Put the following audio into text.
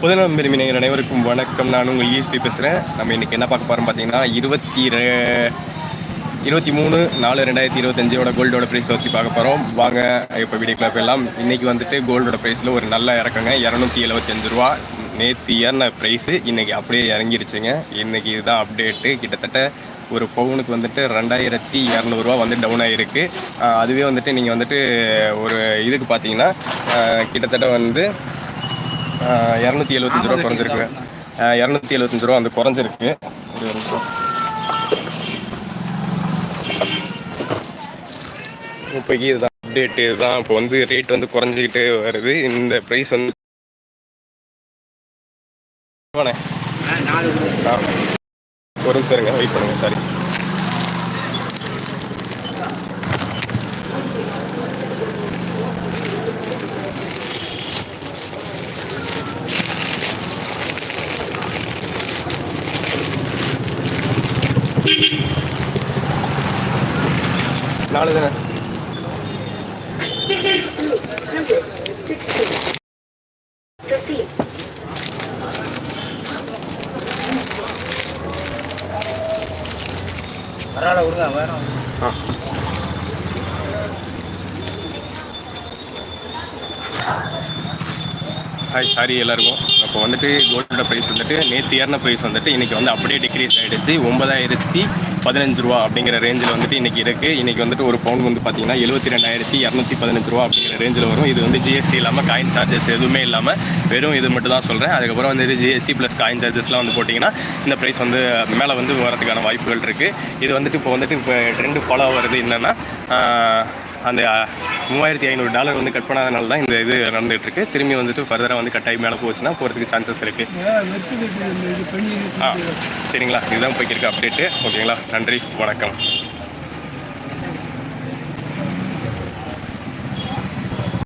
புதன விரும்பினர் அனைவருக்கும் வணக்கம். நான் உங்கள் இஎஸ்பி பேசுகிறேன் நம்ம இன்றைக்கி என்ன பார்க்க போகிறோம் பார்த்தீங்கன்னா இருபத்தி ரெ- இருபத்தி மூணு நாலு ரெண்டாயிரத்தி இருபத்தஞ்சோட கோல்டோட ப்ரைஸ் பற்றி பார்க்க போகிறோம் வாங்க இப்போ வீடியோ கிளப் எல்லாம். இன்றைக்கி வந்துட்டு கோல்டோட ப்ரைஸில் ஒரு நல்ல இறக்கங்க. இரநூத்தி எழுபத்தஞ்சு ரூபா. நேற்று ஏறின ப்ரைஸு இன்றைக்கி அப்படியே இறங்கிருச்சுங்க. இன்றைக்கி இதுதான் அப்டேட்டு கிட்டத்தட்ட ஒரு பவுனுக்கு வந்துட்டு ரெண்டாயிரத்தி இரநூறுவா வந்து டவுன் ஆகிருக்கு அதுவே வந்துட்டு நீங்கள் வந்துட்டு ஒரு இதுக்கு பார்த்தீங்கன்னா கிட்டத்தட்ட வந்து இரநூத்தி எழுபத்தஞ்சு ரூபா குறைஞ்சிருக்கு. இரநூத்தி எழுபத்தஞ்சு ரூபா வந்து குறைஞ்சிருக்கு. ஒரு நிமிஷம். இப்போக்கி இதுதான் அப்டேட்டு இதுதான் இப்போ வந்து ரேட் வந்து குறைஞ்சிக்கிட்டு வருது. இந்த ப்ரைஸ் வந்து ஆ. ஒரு நிமிஷம் இருங்க வெயிட் பண்ணுங்க சாரி நாலு தானே? பரவாயில்ல விடுங்க வேணும் ஆ. ஹாய் சாரி எல்லாருக்கும். இப்போ வந்துட்டு கோல்டோட ப்ரைஸ் வந்துட்டு நேற்று ஏறின ப்ரைஸ் வந்துட்டு இன்றைக்கி வந்து அப்படியே டிக்ரீஸ் ஆகிடுச்சு ஒன்பதாயிரத்தி பதினஞ்சு ரூபா அப்படிங்கிற ரேஞ்சில் வந்துட்டு இன்றைக்கி இருக்குது இன்றைக்கி வந்துட்டு ஒரு பவுண்ட் வந்து பார்த்திங்கன்னா எழுபத்தி ரெண்டாயிரத்தி இரநூத்தி பதினஞ்சு ரூபா அப்படிங்கிற ரேஞ்சில் வரும். இது வந்து ஜிஎஸ்டி இல்லாமல் காயின் சார்ஜஸ் எதுவுமே இல்லாமல் வெறும் இது மட்டும் தான் சொல்கிறேன் அதுக்கப்புறம் வந்து இது ஜிஎஸ்டி ப்ளஸ் காயின் சார்ஜஸ்லாம் வந்து போட்டிங்கன்னா இந்த ப்ரைஸ் வந்து மேலே வந்து வரதுக்கான வாய்ப்புகள் இருக்குது இது வந்துட்டு இப்போ வந்துட்டு இப்போ ட்ரெண்டு ஃபாலோ வருது என்னென்னா அந்த மூவாயிரத்தி ஐநூறு டாலர் வந்து கட் பண்ணாதனால தான் இந்த இது நடந்துகிட்டு இருக்கு திரும்பி வந்துட்டு ஃபர்தராக வந்து கட்டாயி மேலே போச்சுன்னா போகிறதுக்கு சான்சஸ் இருக்குது ஆ சரிங்களா? இதுதான் போய்க்கிருக்கு அப்டேட்டு ஓகேங்களா? நன்றி வணக்கம்.